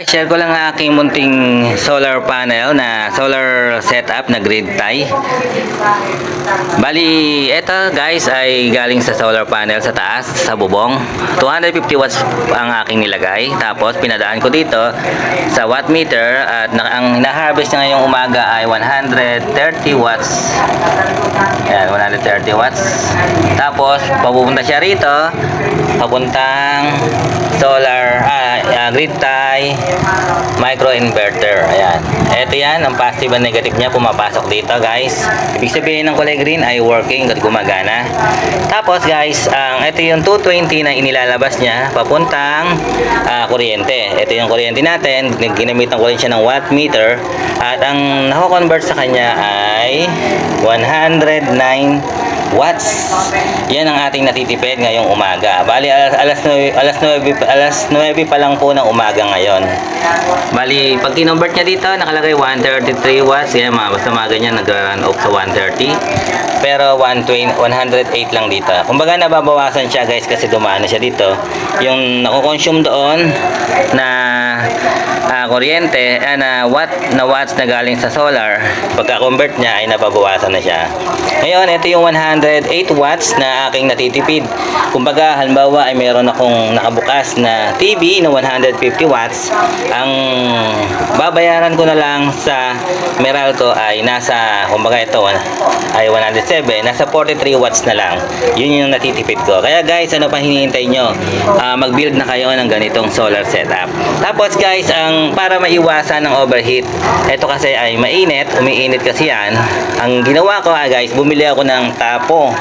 Share ko lang ang aking munting solar panel na solar setup na grid tie. Bali, eto guys ay galing sa solar panel sa taas, sa bubong. 250 watts ang aking nilagay. Tapos pinadaan ko dito sa watt meter at na, ang na-harvest na ngayong umaga ay 130 watts. Yan, 130 watts. Tapos, papupunta siya rito. Papuntang solar, ah, ah, grid tie, microinverter. Ayan. Ito yan, ang positive and negative niya pumapasok dito, guys. Ibig sabihin ng kulay green ay working at gumagana. Tapos, guys, ang ito yung 220 na inilalabas niya papuntang ah, kuryente. Ito yung kuryente natin. Ginamitan ko rin siya ng watt meter. At ang nako-convert sa kanya ay 109 watts. Yan ang ating natitipid ngayong umaga. Bali alas alas 9 alas 9 alas 9 pa lang po ng umaga ngayon. Bali pag kinonvert niya dito nakalagay 133 watts. Yan mga basta mga ganyan nag-run off sa 130. Pero 120 108 lang dito. Kumbaga nababawasan siya guys kasi dumaan na siya dito. Yung nako-consume doon na ah, kuryente ah, na watt na watts na galing sa solar pagka-convert niya ay nababawasan na siya. Ngayon, ito yung 108 watts na aking natitipid. Kumbaga, halimbawa ay meron akong nakabukas na TV na 150 watts. Ang babayaran ko na lang sa Meralco ay nasa, kumbaga ito ay 107, nasa 43 watts na lang. Yun yung natitipid ko. Kaya guys, ano pa hinihintay nyo? Ah, mag-build na kayo ng ganitong solar setup. Tapos guys, ang para maiwasan ng overheat, ito kasi ay mainit, umiinit kasi yan. Ang ginawa ko ah, guys, bumili ako ng tapo.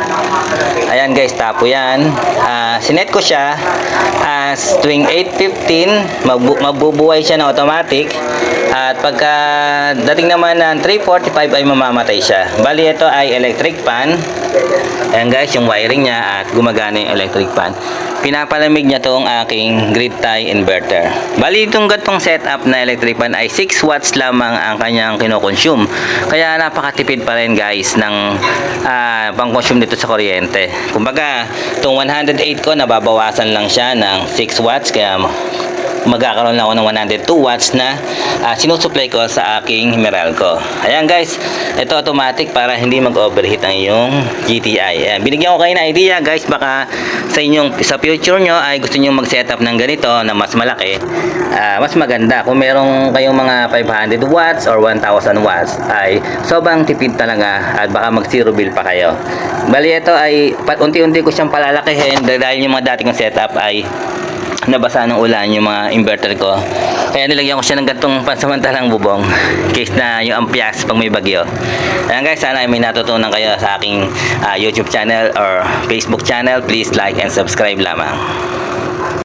Ayan guys, tapo yan. Ah, sinet ko siya as tuwing 8.15, magbu- magbubuhay siya ng automatic. At pagka dating naman ng 3.45 ay mamamatay siya. Bali ito ay electric fan. Ayan guys, yung wiring niya at gumagana yung electric fan. Pinapalamig niya tong aking grid tie inverter. Bali itong gatong setup na electric fan ay 6 watts lamang ang kanyang kinokonsume. Kaya napakatipid pa rin guys ng ah, pang-consume dito sa kuryente. Kumbaga, itong 108 ko nababawasan lang siya ng 6 watts kaya magkakaroon na ako ng 102 watts na uh, sinusupply ko sa aking Meralco. Ayan guys, ito automatic para hindi mag-overheat ang iyong GTI. Ayan, binigyan ko kayo ng idea guys, baka sa inyong sa future nyo ay gusto nyo mag-setup ng ganito na mas malaki, ah, mas maganda. Kung merong kayong mga 500 watts or 1000 watts ay sobrang tipid talaga at baka mag zero bill pa kayo. Bali ito ay unti-unti ko siyang palalakihin dahil yung mga dating kong setup ay nabasa ng ulan yung mga inverter ko. Kaya nilagyan ko siya ng gantong pansamantalang bubong. Case na yung ampias pag may bagyo. Ayan guys, sana ay may natutunan kayo sa aking ah, YouTube channel or Facebook channel. Please like and subscribe lamang.